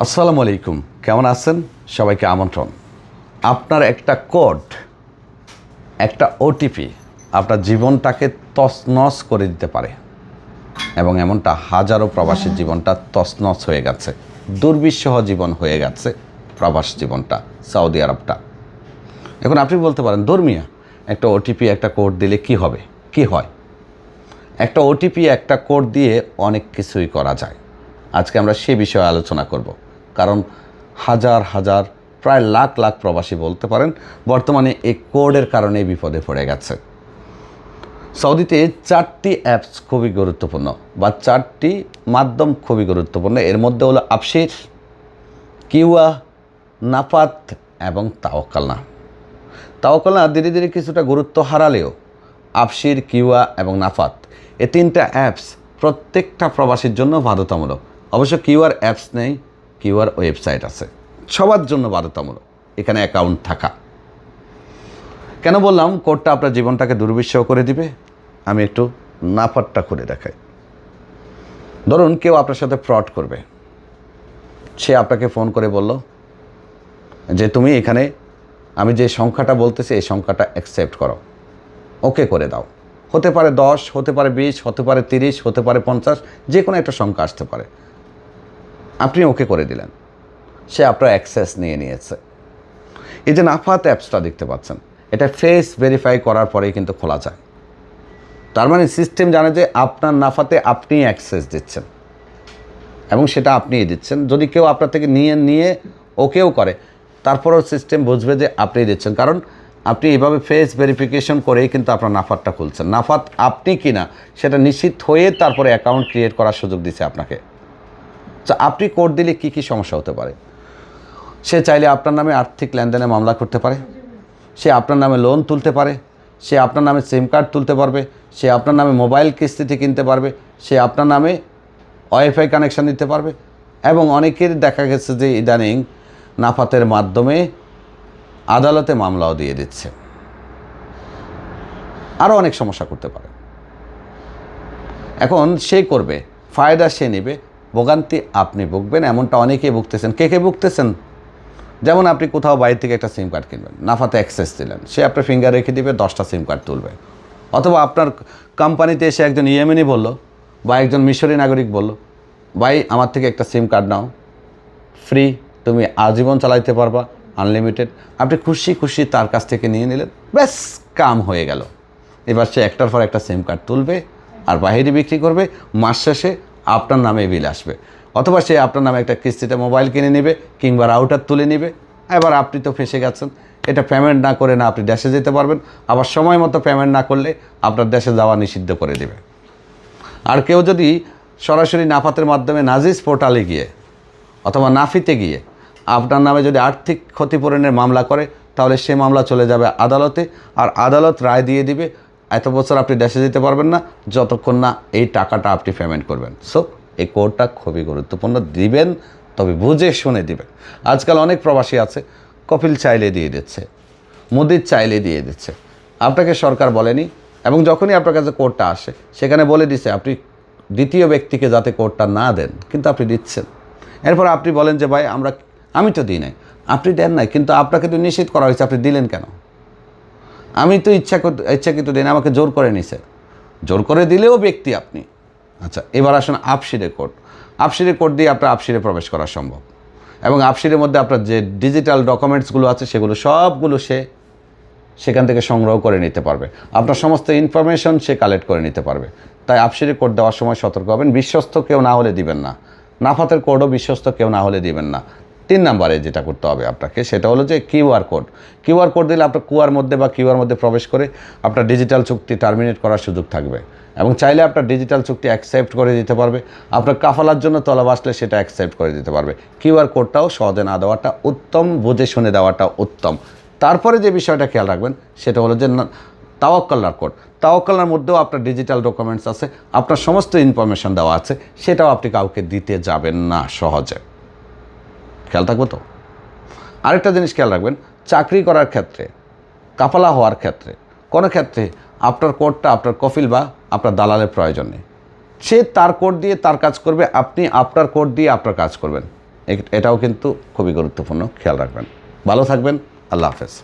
আসসালামু আলাইকুম। কেমন আছেন? সবাইকে আমন্ত্রণ। আপনার একটা কোড, একটা ওটিপি আপনার জীবনটাকে তছনছ করে দিতে পারে। এবং এমনটা হাজারো প্রবাসীর জীবনটা তছনছ হয়ে গেছে। দুর্বিষহ জীবন হয়ে গেছে প্রবাস জীবনটা, সৌদি আরবটা। এখন আপনি বলতে পারেন ধর্মিয়া একটা ওটিপি একটা কোড দিলে কি হবে? কি হয়? একটা ওটিপি একটা কোড দিয়ে অনেক কিছুই করা যায়। আজকে আমরা সে বিষয়ে আলোচনা করব। কারণ হাজার হাজার, প্রায় লাখ লাখ প্রবাসী বলতে পারেন, বর্তমানে এই কোডের কারণে বিপদে পড়ে গেছে। সৌদিতে চারটি অ্যাপস খুবই গুরুত্বপূর্ণ বা চারটি মাধ্যম খুবই গুরুত্বপূর্ণ। এর মধ্যে হলো আফসির কিউয়া, নাফাত এবং তাওকালনা তাওকালনা ধীরে ধীরে কিছুটা গুরুত্ব হারালেও আফসির কিউয়া এবং নাফাত এ তিনটা অ্যাপস প্রত্যেকটা প্রবাসীর জন্য বাধ্যতামূলক। অবশ্য কিউআর অ্যাপস নেই, কিউআর ওয়েবসাইট আছে। সবার জন্য বাধ্যতামূলক, এখানে অ্যাকাউন্ট থাকা। কেন বললাম, কোডটা আপনার জীবনটাকে দুর্বিষহ করে দিবে? আমি একটু নাফাতটা করে দেখাই। ধরুন, কেউ আপনার সাথে ফ্রড করবে। সে আপনাকে ফোন করে বলল যে, তুমি এখানে, আমি যে সংখ্যাটা বলতেছি, এই সংখ্যাটা অ্যাকসেপ্ট করো। ওকে করে দাও। হতে পারে দশ, হতে পারে বিশ, হতে পারে তিরিশ, হতে পারে পঞ্চাশ যে কোনো একটা সংখ্যা আসতে পারে। আপনি ওকে করে দিলেন। সে আপনার অ্যাক্সেস নিয়ে নিয়েছে। এই যে নাফাত অ্যাপসটা দেখতে পাচ্ছেন, এটা ফেস ভেরিফাই করার পরেই কিন্তু খোলা যায়। তার মানে সিস্টেম জানে যে আপনার নাফাতে আপনি অ্যাক্সেস দিচ্ছেন। এবং সেটা আপনিই দিচ্ছেন। যদি কেউ আপনার থেকে নিয়ে নিয়ে ওকেও করে, তারপরেও সিস্টেম বুঝবে যে আপনিই দিচ্ছেন। কারণ আপনি এভাবে ফেস ভেরিফিকেশন করেই কিন্তু আপনার নাফাতটা খুলছেন। নাফাত আপনি কি না সেটা নিশ্চিত হয়ে তারপরে অ্যাকাউন্ট ক্রিয়েট করার সুযোগ দিচ্ছে আপনাকে। আপনি কোড দিলে কী কী সমস্যা হতে পারে? সে চাইলে আপনার নামে আর্থিক লেনদেনে মামলা করতে পারে। সে আপনার নামে লোন তুলতে পারে। সে আপনার নামে সিম কার্ড তুলতে পারবে। সে আপনার নামে মোবাইল কিস্তিতে কিনতে পারবে। সে আপনার নামে ওয়াইফাই কানেকশান দিতে পারবে। এবং অনেকের দেখা গেছে যে ইদানিং নাফাতের মাধ্যমে আদালতে মামলাও দিয়ে দিচ্ছে। আরও অনেক সমস্যা করতে পারে। এখন সে করবে, ফায়দা সে নেবে। ভোগান্তি আপনি ভুগবেন, এমনটা অনেকেই ভুগতেছেন। কে কে ভুগতেছেন? যেমন আপনি কোথাও বাইরে থেকে একটা সিম কার্ড কিনবেন, নাফাতে অ্যাক্সেস দিলেন, সে আপনার ফিঙ্গার রেখে দিবে, দশটা সিম কার্ড তুলবে। অথবা আপনার কোম্পানিতে এসে একজন ইয়েমেনি বলল, বা একজন মিশরি নাগরিক বলল, ভাই, আমার থেকে একটা সিম কার্ড নাও। ফ্রি, তুমি আজীবন চালাইতে পারবা আনলিমিটেড আপনি খুশি খুশি তার কাছ থেকে নিয়ে নিলেন, ব্যাস, কাম হয়ে গেল। এবার সে একটার পর একটা সিম কার্ড তুলবে, আর বাহিরে বিক্রি করবে, মাস শেষে আপনার নামে বিল আসবে। অথবা সে আপনার নামে একটা কিস্তিতে মোবাইল কিনে নেবে কিংবা রাউটার তুলে নেবে। এবার আপনি তো ফেসে গেছেন। এটা পেমেন্ট না করে না আপনি দেশে যেতে পারবেন। আবার সময় মতো পেমেন্ট না করলে আপনার দেশে যাওয়া নিষিদ্ধ করে দেবে। আর কেউ যদি সরাসরি নাফাতের মাধ্যমে নাজিস পোর্টালে গিয়ে অথবা নাফিতে গিয়ে আপনার নামে যদি আর্থিক ক্ষতিপূরণের মামলা করে, তাহলে সে মামলা চলে যাবে আদালতে। আর আদালত রায় দিয়ে দিবে এত বছর আপনি দেশে যেতে পারবেন না, যতক্ষণ না এই টাকাটা আপনি পেমেন্ট করবেন। সো এই কোডটা খুবই গুরুত্বপূর্ণ। দিবেন, তবে বুঝে শুনে দিবেন। আজকাল অনেক প্রবাসী আছে, কপিল চাইলে দিয়ে দিচ্ছে, মোদির চাইলে দিয়ে দিচ্ছে। আপনাকে সরকার বলেনি, এবং যখনই আপনার কাছে কোডটা আসে, সেখানে বলে দিছে, আপনি দ্বিতীয় ব্যক্তিকে যাতে কোডটা না দেন, কিন্তু আপনি দিচ্ছেন। এরপর আপনি বলেন যে, ভাই, আমরা, আমি তো দিই নাই। আপনি দেন নাই, কিন্তু আপনাকে তো নিষেধ করা হয়েছে, আপনি দিলেন কেন? আমি তো ইচ্ছা করতে ইচ্ছাকৃত দিন আমাকে জোর করে নিছে। জোর করে দিলেও ব্যক্তি আপনি। আচ্ছা এবার আসুন আপসিরে কোড। আপসিরে কোড দিয়ে আপনার আপসিরে প্রবেশ করা সম্ভব। এবং আপসিরের মধ্যে আপনার যে ডিজিটাল ডকুমেন্টসগুলো আছে, সেগুলো সবগুলো সে সেখান থেকে সংগ্রহ করে নিতে পারবে। আপনার সমস্ত ইনফরমেশন সে কালেক্ট করে নিতে পারবে। তাই আপসিরে কোড দেওয়ার সময় সতর্ক হবেন। বিশ্বস্ত কেউ না হলে দিবেন না। নাফাতের কোডও বিশ্বস্ত কেউ না হলে দিবেন না। তিন নাম্বারে যেটা করতে হবে আপনাকে, সেটা হলো যে কিউআর কোড। কিউআর কোড দিলে আপনার কুয়ার মধ্যে বা কিউআর মধ্যে প্রবেশ করে আপনার ডিজিটাল চুক্তি টার্মিনেট করার সুযোগ থাকবে। এবং চাইলে আপনার ডিজিটাল চুক্তি অ্যাকসেপ্ট করে দিতে পারবে। আপনার কাফালার জন্য তলব আসলে সেটা অ্যাকসেপ্ট করে দিতে পারবে। কিউআর কোডটাও সহজে না দেওয়াটা উত্তম, বুঝে শুনে দেওয়াটা উত্তম। তারপরে যে বিষয়টা খেয়াল রাখবেন, সেটা হলো যে তাওয়াক্কাল্লার কোড। তাওয়াক্কাল্লার মধ্যেও আপনার ডিজিটাল ডকুমেন্টস আছে, আপনার সমস্ত ইনফরমেশন দেওয়া আছে, সেটাও আপনি কাউকে দিতে যাবেন না সহজে। খেয়াল থাকব তো? আরেকটা জিনিস খেয়াল রাখবেন, চাকরি করার ক্ষেত্রে কাপালা হওয়ার ক্ষেত্রে, কোনো ক্ষেত্রে আপনার কোডটা আপনার কফিল বা আপনার দালালের প্রয়োজন নেই। সে তার কোড দিয়ে তার কাজ করবে, আপনি আপনার কোড দিয়ে আপনার কাজ করবেন। এটাও কিন্তু খুবই গুরুত্বপূর্ণ, খেয়াল রাখবেন। ভালো থাকবেন, আল্লাহ হাফেজ।